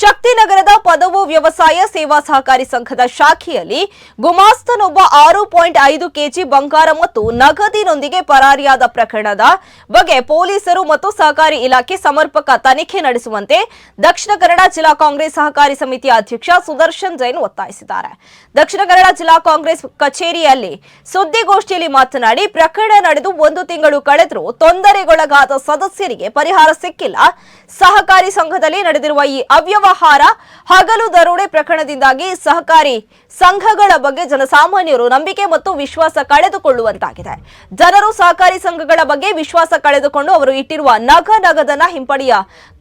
ಶಕ್ತಿನಗರದ ಪದವು ವ್ಯವಸಾಯ ಸೇವಾ ಸಹಕಾರಿ ಸಂಘದ ಶಾಖೆಯಲ್ಲಿ ಗುಮಾಸ್ತನೊಬ್ಬ ಆರು ಪಾಯಿಂಟ್ ಐದು ಕೆಜಿ ಬಂಗಾರ ಮತ್ತು ನಗದಿನೊಂದಿಗೆ ಪರಾರಿಯಾದ ಪ್ರಕರಣದ ಬಗ್ಗೆ ಪೊಲೀಸರು ಮತ್ತು ಸಹಕಾರಿ ಇಲಾಖೆ ಸಮರ್ಪಕ ತನಿಖೆ ನಡೆಸುವಂತೆ ದಕ್ಷಿಣ ಕನ್ನಡ ಜಿಲ್ಲಾ ಕಾಂಗ್ರೆಸ್ ಸಹಕಾರಿ ಸಮಿತಿಯ ಅಧ್ಯಕ್ಷ ಸುದರ್ಶನ್ ಜೈನ್ ಒತ್ತಾಯಿಸಿದ್ದಾರೆ. ದಕ್ಷಿಣ ಕನ್ನಡ ಜಿಲ್ಲಾ ಕಾಂಗ್ರೆಸ್ ಕಚೇರಿಯಲ್ಲಿ ಸುದ್ದಿಗೋಷ್ಠಿಯಲ್ಲಿ ಮಾತನಾಡಿ, ಪ್ರಕರಣ ನಡೆದು ಒಂದು ತಿಂಗಳು ಕಳೆದರೂ ತೊಂದರೆಗೊಳಗಾದ ಸದಸ್ಯರಿಗೆ ಪರಿಹಾರ ಸಿಕ್ಕಿಲ್ಲ. ಸಹಕಾರಿ ಸಂಘದಲ್ಲಿ ನಡೆದಿರುವ ಈ ಅವ್ಯವಹಾರ ಹಗಲು ದರೋಡೆ ಪ್ರಕರಣದಿಂದಾಗಿ ಸಹಕಾರಿ ಸಂಘಗಳ ಬಗ್ಗೆ ಜನಸಾಮಾನ್ಯರು ನಂಬಿಕೆ ಮತ್ತು ವಿಶ್ವಾಸ ಕಳೆದುಕೊಳ್ಳುವಂತಾಗಿದೆ. ಜನರು ಸಹಕಾರಿ ಸಂಘಗಳ ಬಗ್ಗೆ ವಿಶ್ವಾಸ ಕಳೆದುಕೊಂಡು ಅವರು ಇಟ್ಟಿರುವ ನಗ ನಗದನ ಹಿಂಪಡೆಯ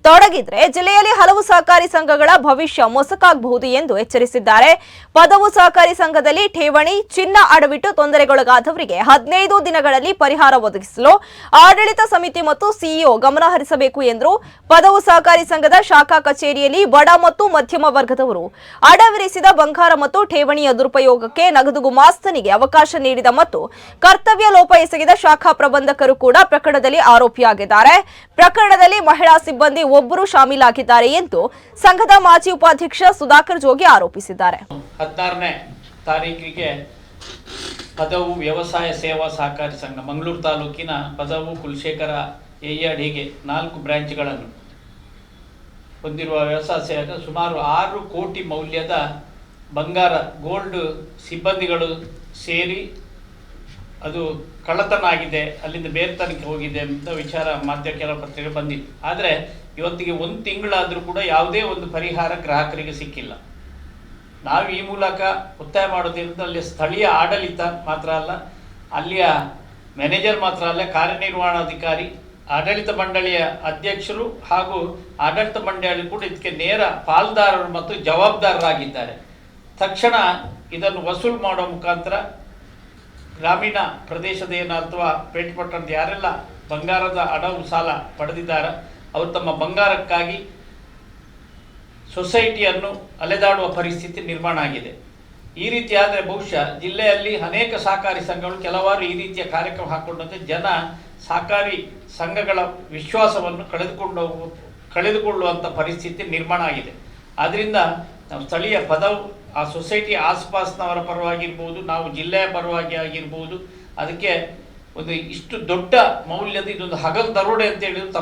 ತೊಡಗಿದ್ರೆ ಜಿಲ್ಲೆಯಲ್ಲಿ ಹಲವು ಸಹಕಾರಿ ಸಂಘಗಳ ಭವಿಷ್ಯ ಮೊಸಕಾಗಬಹುದು ಎಂದು ಎಚ್ಚರಿಸಿದ್ದಾರೆ. ಪದವು ಸಹಕಾರಿ ಸಂಘದಲ್ಲಿ ಠೇವಣಿ, ಚಿನ್ನ ಅಡವಿಟ್ಟು ತೊಂದರೆಗೊಳಗಾದವರಿಗೆ ಹದಿನೈದು ದಿನಗಳಲ್ಲಿ ಪರಿಹಾರ ಒದಗಿಸಲು ಆಡಳಿತ ಸಮಿತಿ ಮತ್ತು ಸಿಇಒ ಗಮನಹರಿಸಬೇಕು ಎಂದು ಪದವು ಸಹಕಾರಿ ಸಂಘದ ಶಾಖಾ ಕಚೇರಿಯಲ್ಲಿ ಬಡ ಮತ್ತು ಮಧ್ಯಮ ವರ್ಗದವರು ಅಡವಿರಿಸಿದ ಬಂಗಾರ ಮತ್ತು ಠೇವಣಿಯ ದುರುಪಯೋಗಕ್ಕೆ ನಗದು ಗುಮಾಸ್ತನಿಗೆ ಅವಕಾಶ ನೀಡಿದ ಮತ್ತು ಕರ್ತವ್ಯ ಲೋಪ ಎಸಗಿದ ಶಾಖಾ ಪ್ರಬಂಧಕರು ಕೂಡ ಪ್ರಕರಣದಲ್ಲಿ ಆರೋಪಿಯಾಗಿದ್ದಾರೆ. ಪ್ರಕರಣದಲ್ಲಿ ಮಹಿಳಾ ಸಿಬ್ಬಂದಿ ಒಬ್ಬರು ಶಾಮೀಲಾಗಿದ್ದಾರೆ ಎಂದು ಸಂಘದ ಮಾಜಿ ಉಪಾಧ್ಯಕ್ಷ ಸುಧಾಕರ್ ಜೋಗಿ ಆರೋಪಿಸಿದ್ದಾರೆ. ಹದಿನಾರನೇ ತಾರೀಕಿಗೆ ಪದವು ವ್ಯವಸಾಯ ಸೇವಾ ಸಹಕಾರಿ ಸಂಘ, ಮಂಗಳೂರು ತಾಲೂಕಿನ ಪದವು ಕುಲಶೇಖರ ಎಯ್ಯಾಡ್ ಹೀಗೆ ನಾಲ್ಕು ಬ್ರಾಂಚ್ಗಳನ್ನು ಹೊಂದಿರುವ ವ್ಯವಸಾಯ ಸೇವೆ ಸುಮಾರು ಆರು ಕೋಟಿ ಮೌಲ್ಯದ ಬಂಗಾರ ಗೋಲ್ಡ್ ಸಿಬ್ಬಂದಿಗಳು ಸೇರಿ ಅದು ಕಳ್ಳತನ ಆಗಿದೆ ಅಲ್ಲಿಂದ ಬೇರ್ತನಕ್ಕೆ ಹೋಗಿದೆ ಅಂತ ವಿಚಾರ ಮಾಧ್ಯಮ ಕೆಲವು ಪತ್ರಿಕೆ ಬಂದಿತ್ತು ಆದರೆ ಇವತ್ತಿಗೆ ಒಂದು ತಿಂಗಳಾದರೂ ಕೂಡ ಯಾವುದೇ ಒಂದು ಪರಿಹಾರ ಗ್ರಾಹಕರಿಗೆ ಸಿಕ್ಕಿಲ್ಲ. ನಾವು ಈ ಮೂಲಕ ಒತ್ತಾಯ ಮಾಡೋದ್ರಿಂದ ಅಲ್ಲಿ ಸ್ಥಳೀಯ ಆಡಳಿತ ಮಾತ್ರ ಅಲ್ಲ, ಅಲ್ಲಿಯ ಮ್ಯಾನೇಜರ್ ಮಾತ್ರ ಅಲ್ಲ, ಕಾರ್ಯನಿರ್ವಹಣಾಧಿಕಾರಿ, ಆಡಳಿತ ಮಂಡಳಿಯ ಅಧ್ಯಕ್ಷರು ಹಾಗೂ ಆಡಳಿತ ಮಂಡಳಿ ಕೂಡ ಇದಕ್ಕೆ ನೇರ ಪಾಲ್ದಾರರು ಮತ್ತು ಜವಾಬ್ದಾರರಾಗಿದ್ದಾರೆ. ತಕ್ಷಣ ಇದನ್ನು ವಸೂಲು ಮಾಡೋ ಮುಖಾಂತರ ಗ್ರಾಮೀಣ ಪ್ರದೇಶದ ಏನು ಅಥವಾ ಪೇಟ್ ಪಟ್ಟಂತ ಯಾರೆಲ್ಲ ಬಂಗಾರದ ಅಡವು ಸಾಲ ಪಡೆದಿದ್ದಾರೆ, ಅವರು ತಮ್ಮ ಬಂಗಾರಕ್ಕಾಗಿ ಸೊಸೈಟಿಯನ್ನು ಅಲೆದಾಡುವ ಪರಿಸ್ಥಿತಿ ನಿರ್ಮಾಣ ಆಗಿದೆ. ಈ ರೀತಿ ಬಹುಶಃ ಜಿಲ್ಲೆಯಲ್ಲಿ ಅನೇಕ ಸಹಕಾರಿ ಸಂಘಗಳು ಕೆಲವಾರು ಈ ರೀತಿಯ ಕಾರ್ಯಕ್ರಮ ಹಾಕೊಂಡಂತೆ ಜನ ಸಹಕಾರಿ ಸಂಘಗಳ ವಿಶ್ವಾಸವನ್ನು ಕಳೆದುಕೊಂಡು ಕಳೆದುಕೊಳ್ಳುವಂಥ ಪರಿಸ್ಥಿತಿ ನಿರ್ಮಾಣ ಆಗಿದೆ. ಆದ್ದರಿಂದ ನಮ್ಮ ಸ್ಥಳೀಯ ಪದವು ಆ ಸೊಸೈಟಿ ಆಸ್ಪಾಸ್ನವರ ಪರವಾಗಿರ್ಬೋದು, ನಾವು ಜಿಲ್ಲೆಯ ಪರವಾಗಿ ಆಗಿರ್ಬೋದು, ಅದಕ್ಕೆ ಒಂದು ಇಷ್ಟು ದೊಡ್ಡ ಮೌಲ್ಯದ ಇದೊಂದು ಹಗಲು ದರೋಡೆ ಅಂತ ಹೇಳಿದ್ರು